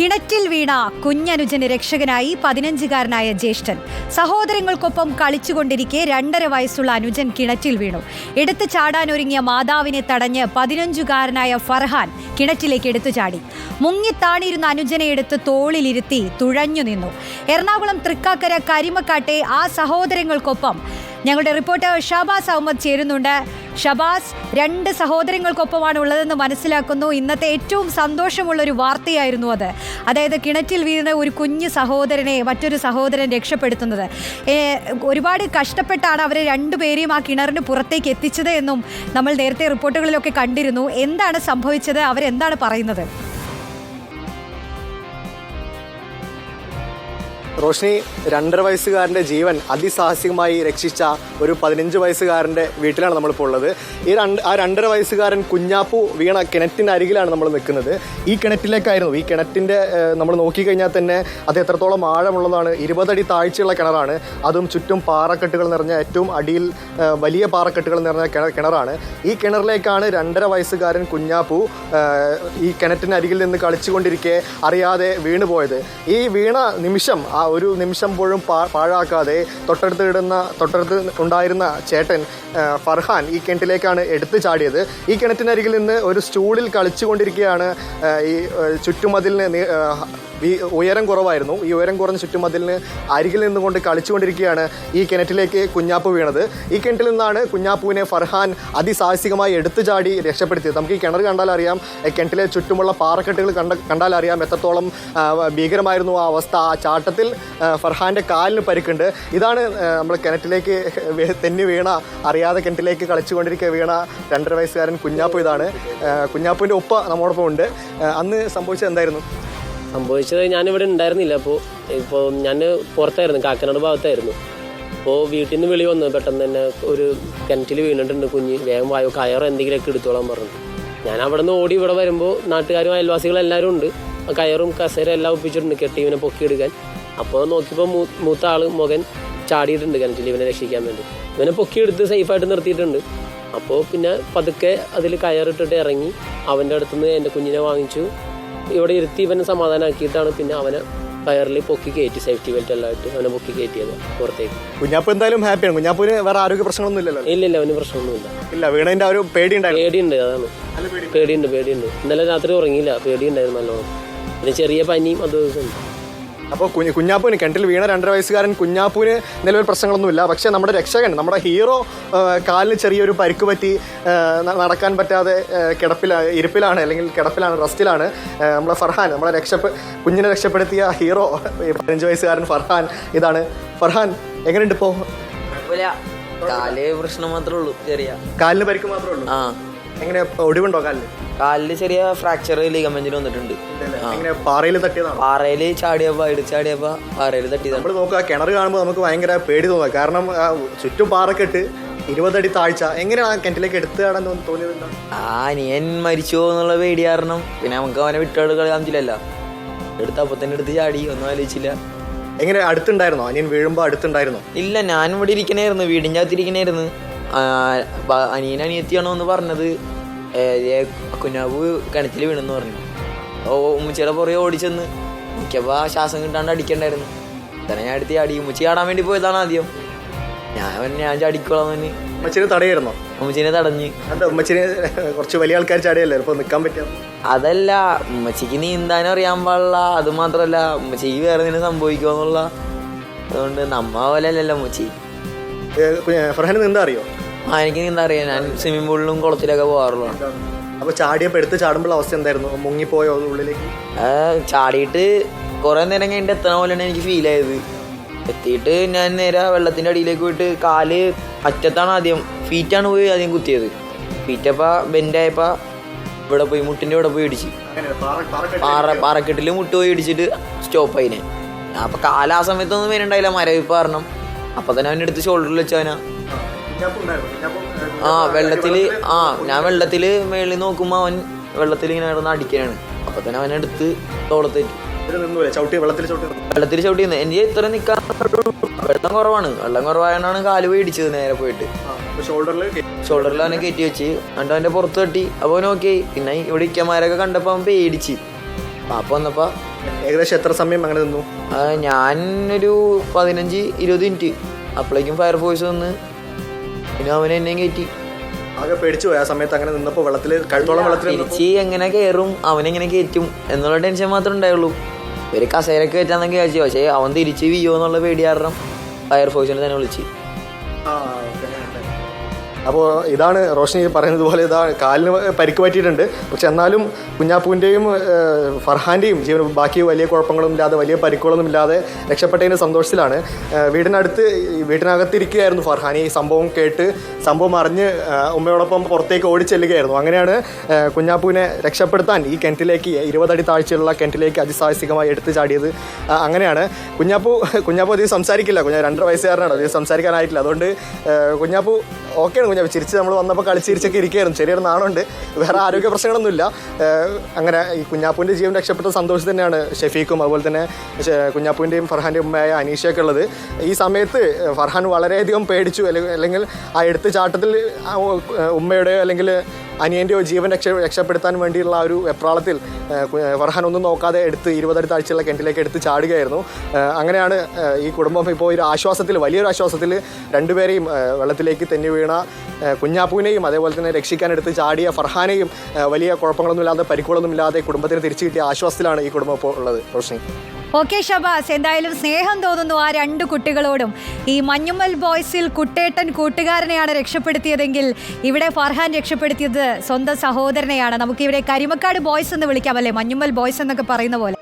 കിണറ്റിൽ വീണ കുഞ്ഞനുജന് രക്ഷകനായി പതിനഞ്ചുകാരനായ ജ്യേഷ്ഠൻ. സഹോദരങ്ങൾക്കൊപ്പം കളിച്ചുകൊണ്ടിരിക്കെ രണ്ടര വയസ്സുള്ള അനുജൻ കിണറ്റിൽ വീണു. എടുത്തു ചാടാനൊരുങ്ങിയ മാതാവിനെ തടഞ്ഞ് പതിനഞ്ചുകാരനായ ഫർഹാൻ കിണറ്റിലേക്ക് എടുത്തു ചാടി. മുങ്ങിത്താണിയിരുന്ന അനുജനെ എടുത്ത് തോളിലിരുത്തി തുഴഞ്ഞു നിന്നു. എറണാകുളം തൃക്കാക്കര കരിമക്കാട്ടെ ആ സഹോദരങ്ങൾക്കൊപ്പം ഞങ്ങളുടെ റിപ്പോർട്ടർ ഷാബാസ് അഹമ്മദ് ചേരുന്നുണ്ട്. ഷബാസ് രണ്ട് സഹോദരങ്ങൾക്കൊപ്പമാണ് ഉള്ളതെന്ന് മനസ്സിലാക്കുന്നു. ഇന്നത്തെ ഏറ്റവും സന്തോഷമുള്ള ഒരു വാർത്തയായിരുന്നു അത്. അതായത് കിണറ്റിൽ വീഴുന്ന ഒരു കുഞ്ഞ് സഹോദരനെ മറ്റൊരു സഹോദരൻ രക്ഷപ്പെടുത്തുന്നത്. ഒരുപാട് കഷ്ടപ്പെട്ടാണ് അവരെ രണ്ടുപേരെയും ആ കിണറിന് പുറത്തേക്ക് എത്തിച്ചത് എന്നും നമ്മൾ നേരത്തെ റിപ്പോർട്ടുകളിലൊക്കെ കണ്ടിരുന്നു. എന്താണ് സംഭവിച്ചത്? അവരെന്താണ് പറയുന്നത്? റോഷ്നി രണ്ടര വയസ്സുകാരന്റെ ജീവൻ അതിസാഹസികമായി രക്ഷിച്ച ഒരു പതിനഞ്ച് വയസ്സുകാരന്റെ വീട്ടിലാണ് നമ്മളിപ്പോൾ ഉള്ളത്. ഈ രണ്ട് ആ രണ്ടര വയസ്സുകാരൻ കുഞ്ഞാപ്പു വീണ കിണറ്റിന്റെ അരികിലാണ് നമ്മൾ നിൽക്കുന്നത്. ഈ കിണറ്റിലേക്കായിരുന്നു ഈ കിണറ്റിന്റെ നമ്മൾ നോക്കിക്കഴിഞ്ഞാൽ തന്നെ അത് എത്രത്തോളം ആഴമുള്ളതാണ്. ഇരുപതടി താഴ്ചയുള്ള കിണറാണ്. അതും ചുറ്റും പാറക്കെട്ടുകൾ നിറഞ്ഞ ഏറ്റവും അടിയിൽ വലിയ പാറക്കെട്ടുകൾ നിറഞ്ഞ കിണ- കിണറാണ്. ഈ കിണറിലേക്കാണ് രണ്ടര വയസ്സുകാരൻ കുഞ്ഞാപ്പു ഈ കിണറ്റിന് അരികിൽ നിന്ന് കളിച്ചുകൊണ്ടിരിക്കെ അറിയാതെ വീണുപോയത്. ഈ വീണ നിമിഷം ആ ഒരു നിമിഷം പോലും പാഴാക്കാതെ തൊട്ടടുത്ത് ഇടുന്ന തൊട്ടടുത്ത് ഉണ്ടായിരുന്ന ചേട്ടൻ ഫർഹാൻ ഈ കിണറ്റിലേക്കാണ് എടുത്തു ചാടിയത്. ഈ കിണറ്റിനരികിൽ നിന്ന് ഒരു സ്റ്റൂളിൽ കളിച്ചുകൊണ്ടിരിക്കുകയാണ് ഈ ചുറ്റുമതിലിന് ഈ ഉയരം കുറവായിരുന്നു. ഈ ഉയരം കുറഞ്ഞ ചുറ്റുമതിലിന് അരികിൽ നിന്നുകൊണ്ട് കളിച്ചുകൊണ്ടിരിക്കുകയാണ് ഈ കിണറ്റിലേക്ക് കുഞ്ഞാപ്പു വീണത്. ഈ കിണറ്റിൽ നിന്നാണ് കുഞ്ഞാപ്പുവിനെ ഫർഹാൻ അതിസാഹസികമായി എടുത്തു ചാടി രക്ഷപ്പെടുത്തിയത്. നമുക്ക് ഈ കിണർ കണ്ടാൽ അറിയാം കിണറ്റിലെ ചുറ്റുമുള്ള പാറക്കെട്ടുകൾ കണ്ട കണ്ടാൽ അറിയാം എത്രത്തോളം ഭീകരമായിരുന്നു ആ അവസ്ഥ. ആ ചാട്ടത്തിൽ ഫർഹാന്റെ കാലിന് പരിക്കുണ്ട്. ഇതാണ് നമ്മൾ കിണറ്റിലേക്ക് തെന്നി വീണ അറിയാതെ കിണറ്റിലേക്ക് കളിച്ചുകൊണ്ടിരിക്കുക വീണ രണ്ടര വയസ്സുകാരൻ കുഞ്ഞാപ്പു ഇതാണ്. കുഞ്ഞാപ്പുവിന്റെ ഒപ്പ നമ്മോടൊപ്പം ഉണ്ട് അന്ന് സംഭവിച്ചത് എന്തായിരുന്നു? സംഭവിച്ചത് ഞാനിവിടെ ഉണ്ടായിരുന്നില്ല. അപ്പോൾ ഇപ്പോൾ ഞാൻ പുറത്തായിരുന്നു കാക്കനാട് ഭാഗത്തായിരുന്നു. അപ്പോൾ വീട്ടിൽ നിന്ന് വിളി വന്നു. പെട്ടെന്ന് തന്നെ ഒരു കിണറ്റിൽ വീണിട്ടുണ്ട് കുഞ്ഞ്. വേഗം വായോ കയറോ എന്തെങ്കിലുമൊക്കെ എടുത്തോളാൻ പറഞ്ഞു ഞാൻ അവിടെ നിന്ന് ഓടി ഇവിടെ വരുമ്പോൾ നാട്ടുകാരും അയൽവാസികളും എല്ലാവരും ഉണ്ട്. കയറും കസേര എല്ലാം ഒപ്പിച്ചിട്ടുണ്ട് കെട്ടി ഇവനെ പൊക്കിയെടുക്കാൻ അപ്പോൾ നോക്കിയപ്പോൾ മൂത്ത ആൾ മകൻ ചാടിയിട്ടുണ്ട് കിണറ്റിൽ ഇവനെ രക്ഷിക്കാൻ വേണ്ടി. ഇവനെ പൊക്കിയെടുത്ത് സേഫായിട്ട് നിർത്തിയിട്ടുണ്ട്. അപ്പോൾ പിന്നെ പതുക്കെ അതിൽ കയറിട്ടിട്ട് ഇറങ്ങി അവന്റെ അടുത്തുനിന്ന് എന്റെ കുഞ്ഞിനെ വാങ്ങിച്ചു. ഇവിടെ ഇരുത്തി ഇവനെ സമാധാനമാക്കിയിട്ടാണ് പിന്നെ അവനെ കയറിൽ പൊക്കി കയറ്റി സേഫ്റ്റി ബെൽറ്റ് എല്ലാം ഇട്ട് അവനെ പൊക്കി കയറ്റിയത് പുറത്തേക്ക്. കുഞ്ഞാപ്പ് എന്തായാലും ഹാപ്പിയാണ് കുഞ്ഞാപ്പിന് വേറെ ആരോഗ്യ പ്രശ്നങ്ങളൊന്നും ഇല്ലല്ലോ? ഇല്ല ഇല്ല അവന് പ്രശ്നമൊന്നുമില്ല. ഇല്ല വീണതിന്റെ ഒരു പേടി പേടിയുണ്ട് അതാണ്. പേടിയുണ്ട് പേടിയുണ്ട്. ഇന്നലെ രാത്രി ഉറങ്ങിയില്ല പേടിയുണ്ടായിരുന്നു നല്ലോണം. പിന്നെ ചെറിയ പനിയും അത് ദിവസം ഉണ്ട്. അപ്പോൾ കുഞ്ഞ് കുഞ്ഞാപ്പുവിന് കിണറ്റിൽ വീണ രണ്ടര വയസ്സുകാരൻ കുഞ്ഞാപ്പുവിന് നിലവിൽ പ്രശ്നങ്ങളൊന്നുമില്ല. പക്ഷേ നമ്മുടെ രക്ഷകൻ നമ്മുടെ ഹീറോ കാലിന് ചെറിയൊരു പരിക്ക് പറ്റി നടക്കാൻ പറ്റാതെ കിടപ്പിലാണ് ഇരിപ്പിലാണ് അല്ലെങ്കിൽ കിടപ്പിലാണ് റസ്റ്റിലാണ് നമ്മളെ നമ്മുടെ ഫർഹാൻ നമ്മളെ രക്ഷപ്പെ കുഞ്ഞിനെ രക്ഷപ്പെടുത്തിയ ഹീറോ പതിനഞ്ച് വയസ്സുകാരൻ ഫർഹാൻ ഇതാണ്. ഫർഹാൻ എങ്ങനെയുണ്ട് ഇപ്പോൾ കാൽ പ്രശ്നം മാത്രമേ ഉള്ളൂ ചെറിയ. കാലിന് പരിക്ക് മാത്രമേ ഉള്ളൂ? ആ. എങ്ങനെ ഒടിവുണ്ടോ കാലിൽ? കാലിൽ ചെറിയ ഫ്രാക്ചർ ലീഗമെന്റിൽ വന്നിട്ടുണ്ട്. എങ്ങനെ പാറയിൽ തട്ടിയതാണ്? പാറയിൽ ചാടിയപ്പോ ഇടി ചാടിയപ്പോ പാറയിൽ തട്ടിയതാണ്. നമ്മൾ നോക്കുക കിണർ കാണുമ്പോൾ നമുക്ക് ഭയങ്കര പേടി തോന്നുക. കാരണം ചുറ്റും പാറക്കെട്ട് ഇരുപതടി താഴ്ച. എങ്ങനെയാണ് കിണറ്റിലേക്ക് എടുത്തു കാണാൻ തോന്നിയത് ആ നിയൻ മരിച്ചു എന്നുള്ള പേടി കാരണം പിന്നെ നമുക്ക് അവനെ വിട്ടുകൾ കളയാൻ പറ്റില്ലല്ലോ എടുത്ത് അപ്പൊ തന്നെ എടുത്ത് ചാടി ഒന്നും ആലോചിച്ചില്ല. എങ്ങനെ അടുത്തുണ്ടായിരുന്നോ? അനിയൻ വീഴുമ്പോ അടുത്തുണ്ടായിരുന്നോ? ഇല്ല ഞാൻ ഇവിടെ ഇരിക്കണായിരുന്നു വീടിന്റെ അകത്തിരിക്കണായിരുന്നു. അനിയൻ അനിയത്തിയാണോ എന്ന് പറഞ്ഞത്. കുഞ്ഞാബു കിണറ്റിൽ വീണെന്ന് പറഞ്ഞു. ഓ ഉമ്മച്ചിയുടെ പുറകെ ഓടിച്ചെന്ന്. നോക്കിയപ്പോൾ ശ്വാസം കിട്ടാണ്ട് അടിക്കണ്ടായിരുന്നു. തന്നെ ഞാൻ അടുത്ത് അടി. ഉമ്മച്ചി ചാടാൻ വേണ്ടി പോയതാണ് ആദ്യം. ഞാൻ ഞാൻ ചാടിക്കോളാം ഉമ്മച്ചിനെ തടയായിരുന്നോ? ഉമ്മച്ചിനെ തടഞ്ഞ്. ഉമ്മച്ചിനെ കുറച്ച് വലിയ ആൾക്കാർ ചാടിയല്ലേ? ഇപ്പോൾ നിൽക്കാൻ പറ്റിയ? അതല്ല ഉമ്മച്ചിക്ക് നീന്താനും അറിയാൻ പാടില്ല. അത് മാത്രമല്ല ഉമ്മച്ചിക്ക് വേറെ നിന്നെ സംഭവിക്കുമെന്നുള്ള അതുകൊണ്ട് നമ്മ പോലെ അല്ലല്ലോ ഉമ്മച്ചി. ഫർഹാൻ നീന്താ അറിയോ? ആ എനിക്ക് എന്താ അറിയാം ഞാൻ സ്വിമ്മിംഗ് പൂളിലും കുളത്തിലൊക്കെ പോകാറുള്ളതാണ് അപ്പൊ ചാടിയപ്പോ എടുത്ത് ചാടുമ്പോൾ അവസ്ഥ എന്തായിരുന്നു? മുങ്ങിപ്പോയോ ഉള്ളിലേക്ക്? ചാടിയിട്ട് കുറെ നേരം കഴിഞ്ഞിട്ട് എത്തണ പോലെയാണ് എനിക്ക് ഫീൽ ആയത്. എത്തിയിട്ട് ഞാൻ നേരെ വെള്ളത്തിന്റെ അടിയിലേക്ക് പോയിട്ട് കാൽ അറ്റത്താണ് ആദ്യം ഫീറ്റാണ് പോയി ആദ്യം കുത്തിയത്. ഫീറ്റപ്പ ബെൻഡായപ്പ ഇവിടെ പോയി മുട്ടിന്റെ ഇവിടെ പോയി ഇടിച്ച്. പാറ പാറക്കെട്ടിൽ മുട്ട് പോയി ഇടിച്ചിട്ട് സ്റ്റോപ്പ് ആയിനെ. അപ്പൊ കാല ആ സമയത്തൊന്നും വരുന്നുണ്ടായില്ല മരവിപ്പ് കാരണം. അപ്പൊ തന്നെ അവന്റെ അടുത്ത് ഷോൾഡറിൽ വെച്ചവനാ ആ വെള്ളത്തിൽ ആ ഞാൻ വെള്ളത്തിൽ മേളിൽ നോക്കുമ്പോ അവൻ വെള്ളത്തിൽ ഇങ്ങനെ കിടന്ന് അടിക്കുകയാണ് അപ്പൊ തന്നെ അവൻ എടുത്ത് തോളത്തേക്ക് വെള്ളത്തിൽ ചവിട്ടി എനിക്ക് ഇത്ര നിക്കാൻ വെള്ളം കുറവാണ്. വെള്ളം കുറവായതാണ് കാൽ പേടിച്ചത് നേരെ പോയിട്ട്. ഷോൾഡറിൽ അവനെ കയറ്റി വെച്ച്. എന്നിട്ട് അവന്റെ പുറത്ത് തട്ടി. അപ്പൊ നോക്കി പിന്നെ ഇവിടെ ഇക്കന്മാരൊക്കെ കണ്ടപ്പോ അവൻ പേടിച്ച്. പാപ്പ വന്നപ്പോ ഏകദേശം എത്ര സമയം അങ്ങനെ നിന്നു? ഞാൻ ഒരു പതിനഞ്ച് ഇരുപത് മിനിറ്റ്. അപ്പോഴേക്കും ഫയർഫോഴ്സ് വന്ന് പിന്നെ അവൻ എന്നെ കയറ്റി ആകെ പേടിച്ചു പോയി. ആ സമയത്ത് അങ്ങനെ നിന്നപ്പോൾ വെള്ളത്തിൽ കഴുത്തോളം വെള്ളത്തിൽ നിന്നപ്പോൾ തിരിച്ച് എങ്ങനെ കയറും അവനെങ്ങനെ കയറ്റും എന്നുള്ള ടെൻഷൻ മാത്രമേ ഉണ്ടായുള്ളൂ. ഒരു കസേരക്ക് കയറ്റാന്നൊക്കെ വിചാരിച്ചു. പക്ഷേ അവൻ തിരിച്ച് വീയോ എന്നുള്ള പേടി കാരണം ഫയർഫോഴ്സിനെ തന്നെ വിളിച്ച്. അപ്പോൾ ഇതാണ് റോഷനി പറയുന്നത് പോലെ ഇതാ കാലിന് പരിക്ക് പറ്റിയിട്ടുണ്ട്. പക്ഷെ എന്നാലും കുഞ്ഞാപ്പൂവിന്റെയും ഫർഹാന്റെയും ജീവൻ ബാക്കി വലിയ കുഴപ്പങ്ങളൊന്നും ഇല്ലാതെ വലിയ പരിക്കുകളൊന്നും ഇല്ലാതെ രക്ഷപ്പെട്ടതിന്റെ സന്തോഷത്തിലാണ്. വീടിനടുത്ത് വീട്ടിനകത്തിരിക്കുകയായിരുന്നു ഫർഹാൻ ഈ സംഭവം കേട്ട് സംഭവം അറിഞ്ഞ് ഉമ്മയോടൊപ്പം പുറത്തേക്ക് ഓടിച്ചെല്ലുകയായിരുന്നു. അങ്ങനെയാണ് കുഞ്ഞാപ്പൂവിനെ രക്ഷപ്പെടുത്താൻ ഈ കിണറ്റിലേക്ക് ഇരുപതടി താഴ്ചയുള്ള കിണറ്റിലേക്ക് അതിസാഹസികമായി എടുത്തു ചാടിയത്. അങ്ങനെയാണ് കുഞ്ഞാപ്പൂ കുഞ്ഞാപ്പു അധികം സംസാരിക്കില്ല. കുഞ്ഞാ രണ്ടര വയസ്സുകാരനാണ്. അധികം സംസാരിക്കാനായിട്ടില്ല. അതുകൊണ്ട് കുഞ്ഞാപ്പു ഓക്കെയാണ് കുഞ്ഞാപ്പു. ചിരിച്ച് നമ്മൾ വന്നപ്പോൾ കളിച്ചിരിച്ചൊക്കെ ഇരിക്കുകയായിരുന്നു. ചെറിയൊരു നാണുണ്ട്. വേറെ ആരോഗ്യ പ്രശ്നങ്ങളൊന്നുമില്ല. അങ്ങനെ ഈ കുഞ്ഞാപ്പൂവിന്റെ ജീവൻ രക്ഷപ്പെട്ട സന്തോഷം തന്നെയാണ്. ഷെഫീഖും അതുപോലെ തന്നെ കുഞ്ഞാപ്പുവിന്റെയും ഫർഹാന്റെയും ഉമ്മയായ അനീഷയൊക്കെ ഉള്ളത്. ഈ സമയത്ത് ഫർഹാൻ വളരെയധികം പേടിച്ചു. അല്ലെങ്കിൽ ആ എടുത്ത ചാട്ടത്തിൽ ഉമ്മയുടെ അല്ലെങ്കിൽ അനിയന്റെയോ ജീവൻ രക്ഷ രക്ഷപ്പെടുത്താൻ വേണ്ടിയുള്ള ഒരു വെപ്രാളത്തിൽ ഫർഹാൻ ഒന്നും നോക്കാതെ എടുത്ത് ഇരുപതടി താഴ്ചയുള്ള കിണറ്റിലേക്ക് എടുത്ത് ചാടുകയായിരുന്നു. അങ്ങനെയാണ് ഈ കുടുംബം ഇപ്പോൾ ഒരു ആശ്വാസത്തിൽ വലിയൊരു ആശ്വാസത്തിൽ രണ്ടുപേരെയും വെള്ളത്തിലേക്ക് തെന്നി വീണ കുഞ്ഞാപ്പൂവിനെയും അതേപോലെ തന്നെ രക്ഷിക്കാൻ എടുത്ത് ചാടിയ ഫർഹാനെയും വലിയ കുഴപ്പങ്ങളൊന്നുമില്ലാതെ പരിക്കുകളൊന്നുമില്ലാതെ പരിക്കുകളൊന്നും കുടുംബത്തിന് തിരിച്ചു കിട്ടിയ ആശ്വാസത്തിലാണ് ഈ കുടുംബം ഇപ്പോൾ ഉള്ളത്. റോഷ്നി. ഓക്കെ ഷബാസ്. എന്തായാലും സ്നേഹം തോന്നുന്നു ആ രണ്ട് കുട്ടികളോടും. ഈ മഞ്ഞുമ്മൽ ബോയ്സിൽ കുട്ടേട്ടൻ കൂട്ടുകാരനെയാണ് രക്ഷപ്പെടുത്തിയതെങ്കിൽ ഇവിടെ ഫർഹാൻ രക്ഷപ്പെടുത്തിയത് സ്വന്തം സഹോദരനെയാണ്. നമുക്കിവിടെ കരിമക്കാട് ബോയ്സ് എന്ന് വിളിക്കാം അല്ലേ മഞ്ഞുമ്മൽ ബോയ്സ് എന്നൊക്കെ പറയുന്ന പോലെ.